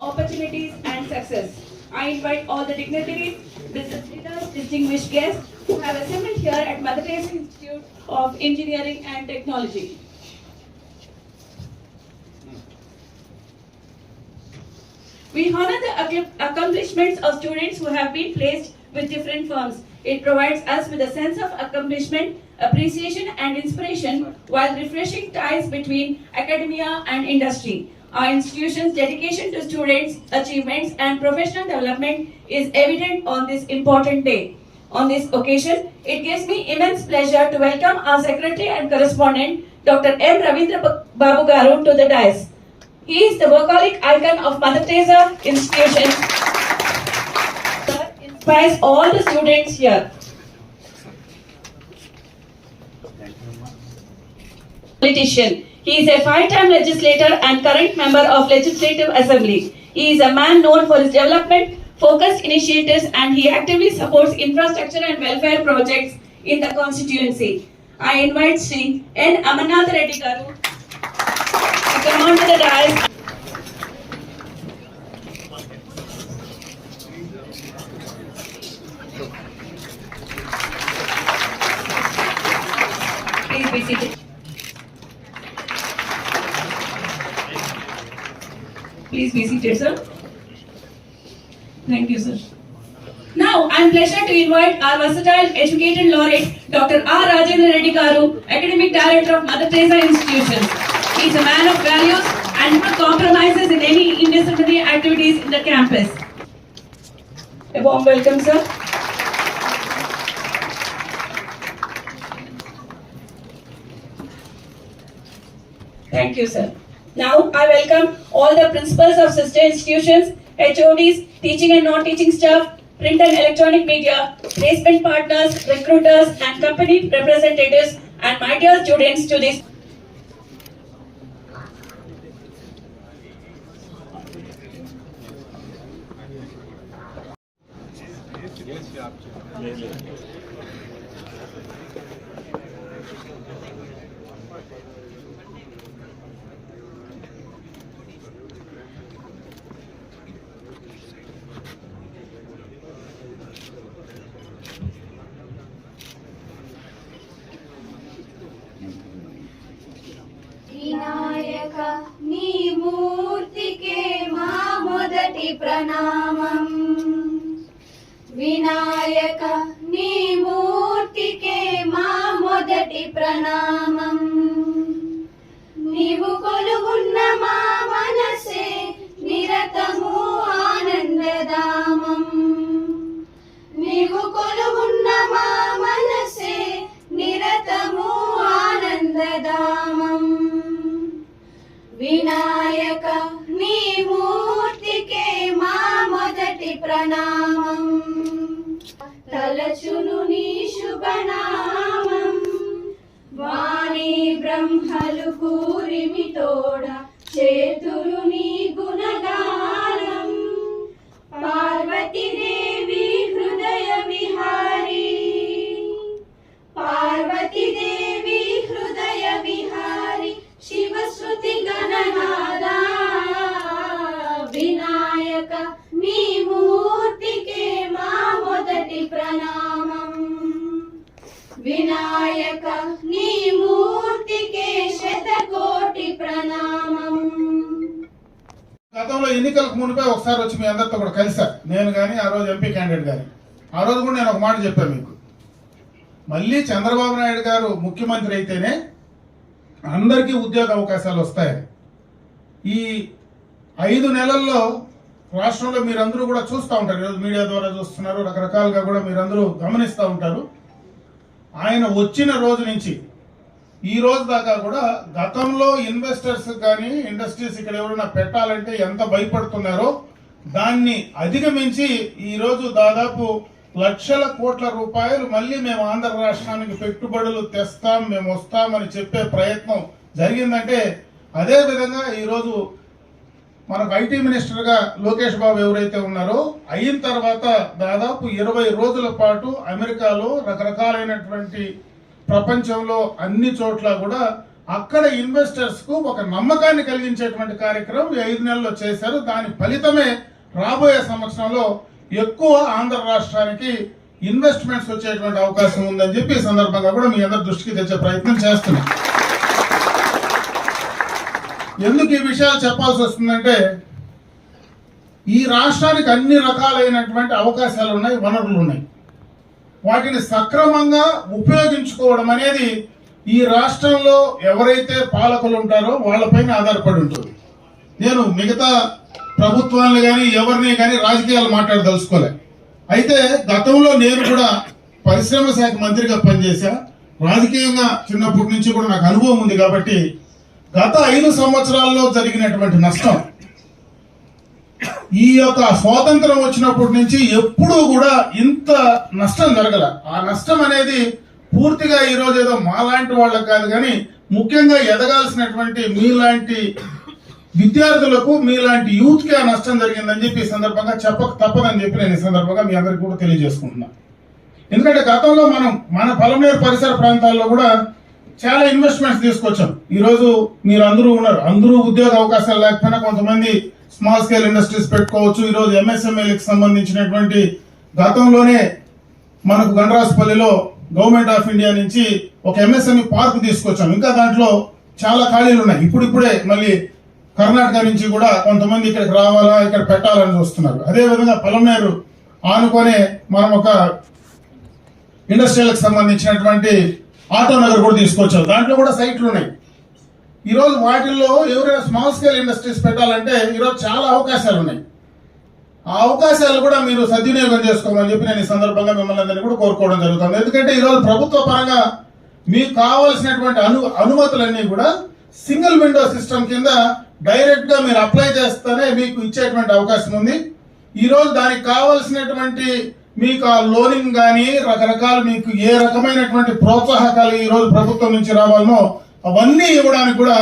opportunities and success. I invite all the dignitaries, business leaders, distinguished guests who have assembled here at Mother Teresa Institute of Engineering and Technology. We honor the accomplishments of students who have been placed with different firms. It provides us with a sense of accomplishment, appreciation, and inspiration while refreshing ties between academia and industry. Our institution's dedication to students' achievements and professional development is evident on this important day. On this occasion, it gives me immense pleasure to welcome our secretary and correspondent, Dr. M. Ravindra Babu to the dais. He is the workaholic icon of Mother Teresa institution. Sir inspires all the students here. Politician. He is a five-time legislator and current member of Legislative Assembly. He is a man known for his development, focused initiatives, and he actively supports infrastructure and welfare projects in the constituency. I invite Sri N. Amarnath Reddy Garu come on to the dais. Please be seated. Please be seated, sir. Thank you, sir. Now, I am pleasure to invite our versatile educated laureate, Dr. R. Rajendra Reddy Garu, Academic Director of Mother Teresa Institution. He is a man of values and never compromises in any interdisciplinary activities in the campus. A warm welcome, sir. Thank you, sir. Now, I welcome all the principals of sister institutions, HODs, teaching and non-teaching staff, print and electronic media, placement partners, recruiters, and company representatives, and my dear students to this Vinayaka నీ మూర్తికే మా మొదటి ప్రణామం వినాయక నీ మూర్తికే మా మొదటి ప్రణామం. నీవు కొలువున్న మా మనసే నిరతము తలచును నీ శుభనామం. వాణి బ్రహ్మలు కూరిమితోడ చేతు గతంలో ఎన్నికలకు మునిపే ఒకసారి వచ్చి మీ అందరితో కూడా కలిసా. నేను కానీ ఆ రోజు ఎంపీ క్యాండిడేట్ కానీ ఆ రోజు కూడా నేను ఒక మాట చెప్పాను మీకు. మళ్ళీ చంద్రబాబు నాయుడు గారు ముఖ్యమంత్రి అయితేనే అందరికీ ఉద్యోగ అవకాశాలు వస్తాయి. ఈ ఐదు నెలల్లో రాష్ట్రంలో మీరందరూ కూడా చూస్తూ ఉంటారు. ఈరోజు మీడియా ద్వారా చూస్తున్నారు. రకరకాలుగా కూడా మీరందరూ గమనిస్తూ ఉంటారు. ఆయన వచ్చిన రోజు నుంచి ఈ రోజు దాకా కూడా గతంలో ఇన్వెస్టర్స్ కానీ ఇండస్ట్రీస్ ఇక్కడ ఎవరైనా పెట్టాలంటే ఎంత భయపడుతున్నారో దాన్ని అధిగమించి ఈరోజు దాదాపు లక్షల కోట్ల రూపాయలు మళ్ళీ మేము ఆంధ్ర రాష్ట్రానికి పెట్టుబడులు తెస్తాం మేము వస్తామని చెప్పే ప్రయత్నం జరిగిందంటే అదే విధంగా ఈరోజు మనకు ఐటీ మినిస్టర్గా లోకేష్ బాబు ఎవరైతే ఉన్నారో అయిన తర్వాత దాదాపు ఇరవై రోజుల పాటు అమెరికాలో రకరకాలైనటువంటి ప్రపంచంలో అన్ని చోట్ల కూడా అక్కడ ఇన్వెస్టర్స్కు ఒక నమ్మకాన్ని కలిగించేటువంటి కార్యక్రమం ఐదు నెలల్లో చేశారు. దాని ఫలితమే రాబోయే సంవత్సరంలో ఎక్కువ ఆంధ్ర రాష్ట్రానికి ఇన్వెస్ట్మెంట్స్ వచ్చేటువంటి అవకాశం ఉందని చెప్పి ఈ సందర్భంగా కూడా మీ అందరి దృష్టికి తెచ్చే ప్రయత్నం చేస్తున్నాం. ఎందుకు ఈ విషయాలు చెప్పాల్సి వస్తుందంటే ఈ రాష్ట్రానికి అన్ని రకాలైనటువంటి అవకాశాలు ఉన్నాయి వనరులు ఉన్నాయి. వాటిని సక్రమంగా ఉపయోగించుకోవడం అనేది ఈ రాష్ట్రంలో ఎవరైతే పాలకులు ఉంటారో వాళ్ళపైన ఆధారపడి ఉంటుంది. నేను మిగతా ప్రభుత్వాలను కానీ ఎవరిని కానీ రాజకీయాలు మాట్లాడదలుచుకోలే. అయితే గతంలో నేను కూడా పరిశ్రమ శాఖ మంత్రిగా పనిచేశా. రాజకీయంగా చిన్నప్పటి నుంచి కూడా నాకు అనుభవం ఉంది కాబట్టి గత ఐదు సంవత్సరాల్లో జరిగినటువంటి నష్టం ఈ యొక్క స్వాతంత్రం వచ్చినప్పటి నుంచి ఎప్పుడూ కూడా ఇంత నష్టం జరగల. ఆ నష్టం అనేది పూర్తిగా ఈ రోజు ఏదో మాలాంటి వాళ్ళకి కాదు కానీ ముఖ్యంగా ఎదగాల్సినటువంటి మీలాంటి విద్యార్థులకు మీలాంటి యూత్కి ఆ నష్టం జరిగిందని చెప్పి ఈ సందర్భంగా చెప్పక తప్పదని చెప్పి నేను ఈ సందర్భంగా మీ అందరికి కూడా తెలియజేసుకుంటున్నాను ఎందుకంటే గతంలో మనం మన పలమనేరు పరిసర ప్రాంతాల్లో కూడా చాలా ఇన్వెస్ట్మెంట్స్ తీసుకొచ్చాం. ఈరోజు మీరు అందరూ ఉన్నారు. అందరూ ఉద్యోగ అవకాశాలు లేకపోయినా కొంతమంది స్మాల్ స్కేల్ ఇండస్ట్రీస్ పెట్టుకోవచ్చు. ఈరోజు ఎంఎస్ఎంఏలకు సంబంధించినటువంటి గతంలోనే మనకు గండరాజపల్లిలో గవర్నమెంట్ ఆఫ్ ఇండియా నుంచి ఒక ఎంఎస్ఎంఈ పార్క్ తీసుకొచ్చాం. ఇంకా దాంట్లో చాలా ఖాళీలు ఉన్నాయి. ఇప్పుడిప్పుడే మళ్ళీ కర్ణాటక నుంచి కూడా కొంతమంది ఇక్కడికి రావాలా ఇక్కడ పెట్టాలని చూస్తున్నారు. అదే విధంగా పలమనేరు ఆనుకొనే మనం ఒక ఇండస్ట్రియల్కి సంబంధించినటువంటి నగర్ కూడా తీసుకొచ్చాం. దాంట్లో కూడా సైట్లు ఉన్నాయి. ఈరోజు వాటిల్లో ఎవరైనా స్మాల్ స్కేల్ ఇండస్ట్రీస్ పెట్టాలంటే ఈరోజు చాలా అవకాశాలు ఉన్నాయి. ఆ అవకాశాలు కూడా మీరు సద్వినియోగం చేసుకోమని చెప్పి నేను ఈ సందర్భంగా మిమ్మల్ని అందరినీ కూడా కోరుకోవడం జరుగుతుంది. ఎందుకంటే ఈరోజు ప్రభుత్వ పరంగా మీకు కావాల్సినటువంటి అను అనుమతులన్నీ కూడా సింగిల్ విండో సిస్టమ్ కింద డైరెక్ట్గా మీరు అప్లై చేస్తేనే మీకు ఇచ్చేటువంటి అవకాశం ఉంది. ఈరోజు దానికి కావాల్సినటువంటి మీకు ఆ లోనింగ్ కానీ రకరకాల మీకు ఏ రకమైనటువంటి ప్రోత్సాహకాలు ఈ రోజు ప్రభుత్వం నుంచి రావాలనో అవన్నీ ఇవ్వడానికి కూడా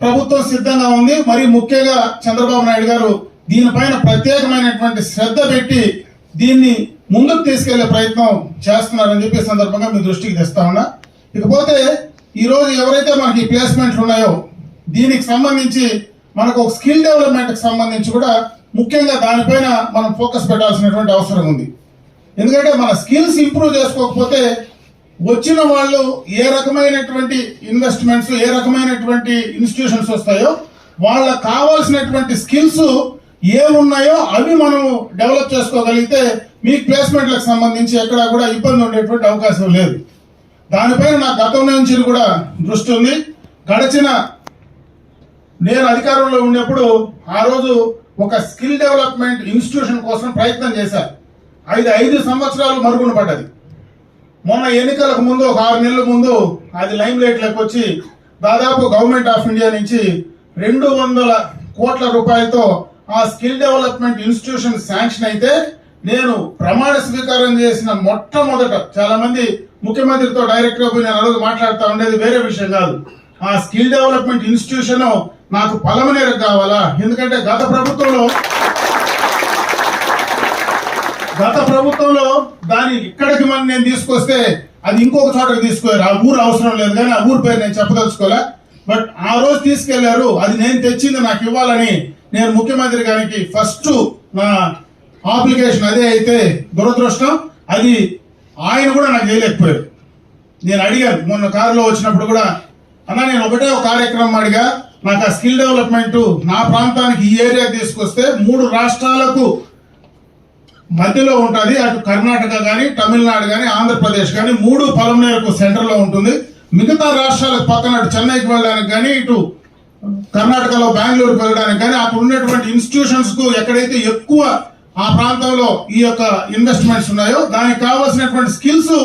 ప్రభుత్వం సిద్ధంగా ఉంది. మరి ముఖ్యంగా చంద్రబాబు నాయుడు గారు దీనిపైన ప్రత్యేకమైనటువంటి శ్రద్ధ పెట్టి దీన్ని ముందుకు తీసుకెళ్ళే ప్రయత్నం చేస్తున్నారని చెప్పి సందర్భంగా మీ దృష్టికి తెస్తా ఉన్నా. ఇకపోతే ఈరోజు ఎవరైతే మనకి ప్లేస్మెంట్లు ఉన్నాయో దీనికి సంబంధించి మనకు ఒక స్కిల్ డెవలప్మెంట్కి సంబంధించి కూడా ముఖ్యంగా దానిపైన మనం ఫోకస్ పెట్టాల్సినటువంటి అవసరం ఉంది. ఎందుకంటే మన స్కిల్స్ ఇంప్రూవ్ చేసుకోకపోతే వచ్చిన వాళ్ళు ఏ రకమైనటువంటి ఇన్వెస్ట్మెంట్స్ ఏ రకమైనటువంటి ఇన్స్టిట్యూషన్స్ వస్తాయో వాళ్ళకి కావాల్సినటువంటి స్కిల్స్ ఏ ఉన్నాయో అవి మనం డెవలప్ చేసుకోగలిగితే మీ ప్లేస్మెంట్లకు సంబంధించి ఎక్కడా కూడా ఇబ్బంది ఉండేటువంటి అవకాశం లేదు. దానిపైన నా గతం నుంచి కూడా దృష్టి ఉంది. గడిచిన నేను అధికారంలో ఉన్నప్పుడు ఆ రోజు ఒక స్కిల్ డెవలప్మెంట్ ఇన్స్టిట్యూషన్ కోసం ప్రయత్నం చేశారు. ఐదు ఐదు సంవత్సరాలు మరుగున పడ్డది. మొన్న ఎన్నికలకు ముందు ఒక ఆరు నెలల ముందు అది లైమ్ లైట్లోకి వచ్చి దాదాపు గవర్నమెంట్ ఆఫ్ ఇండియా నుంచి రెండు వందల కోట్ల రూపాయలతో ఆ స్కిల్ డెవలప్మెంట్ ఇన్స్టిట్యూషన్ శాంక్షన్ అయితే నేను ప్రమాణ స్వీకారం చేసిన మొట్టమొదట చాలా మంది ముఖ్యమంత్రితో డైరెక్ట్గా పోయి నేను ఆ రోజు మాట్లాడుతూ ఉండేది వేరే విషయం కాదు. ఆ స్కిల్ డెవలప్మెంట్ ఇన్స్టిట్యూషన్ నాకు పలమనేరకు కావాలా? ఎందుకంటే గత ప్రభుత్వంలో గత ప్రభుత్వంలో దాని ఇక్కడికి మనం నేను తీసుకొస్తే అది ఇంకొక చోటకి తీసుకోరు ఆ ఊరు అవసరం లేదు కానీ ఆ ఊరు పేరు నేను చెప్పదలుచుకోలే. బట్ ఆ రోజు తీసుకెళ్ళారు. అది నేను తెచ్చింది నాకు ఇవ్వాలని నేను ముఖ్యమంత్రి గారికి ఫస్ట్ నా అప్లికేషన్ అదే అయితే దురదృష్టం. అది ఆయన కూడా నాకు చేయలేకపోయారు నేను అడిగాను. మొన్న కారులో వచ్చినప్పుడు కూడా అన్న నేను ఒకటే ఒక కార్యక్రమం అడిగా. నాకు ఆ స్కిల్ డెవలప్మెంట్ నా ప్రాంతానికి ఈ ఏరియా తీసుకొస్తే మూడు రాష్ట్రాలకు మధ్యలో ఉంటుంది. అటు కర్ణాటక కానీ తమిళనాడు కానీ ఆంధ్రప్రదేశ్ కానీ మూడు పొలం సెంటర్ సెంటర్లో ఉంటుంది. మిగతా రాష్ట్రాలకు పక్కన అటు చెన్నైకి వెళ్ళడానికి కానీ ఇటు కర్ణాటకలో బెంగళూరుకి వెళ్ళడానికి కానీ అక్కడ ఉన్నటువంటి ఇన్స్టిట్యూషన్స్కు ఎక్కడైతే ఎక్కువ ఆ ప్రాంతంలో ఈ యొక్క ఇన్వెస్ట్మెంట్స్ ఉన్నాయో దానికి కావాల్సినటువంటి స్కిల్స్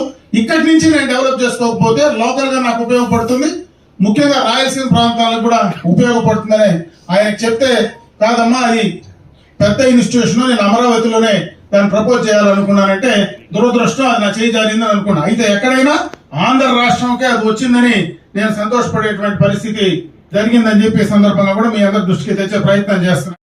ఇక్కడి నుంచి నేను డెవలప్ చేసుకోకపోతే లోకల్గా నాకు ఉపయోగపడుతుంది. ముఖ్యంగా రాయలసీమ ప్రాంతాలకు కూడా ఉపయోగపడుతుందని ఆయన చెప్తే కాదమ్మా అది పెద్ద ఇన్స్టిట్యూషన్ నేను అమరావతిలోనే దాన్ని ప్రపోజ్ చేయాలనుకున్నానంటే దురదృష్టం అది నా చేయి జారిందని అనుకున్నా. అయితే ఎక్కడైనా ఆంధ్ర రాష్ట్రంకే అది వచ్చిందని నేను సంతోషపడేటువంటి పరిస్థితి జరిగిందని చెప్పి సందర్భంగా కూడా మీ అందరి దృష్టికి తెచ్చే ప్రయత్నం చేస్తున్నాను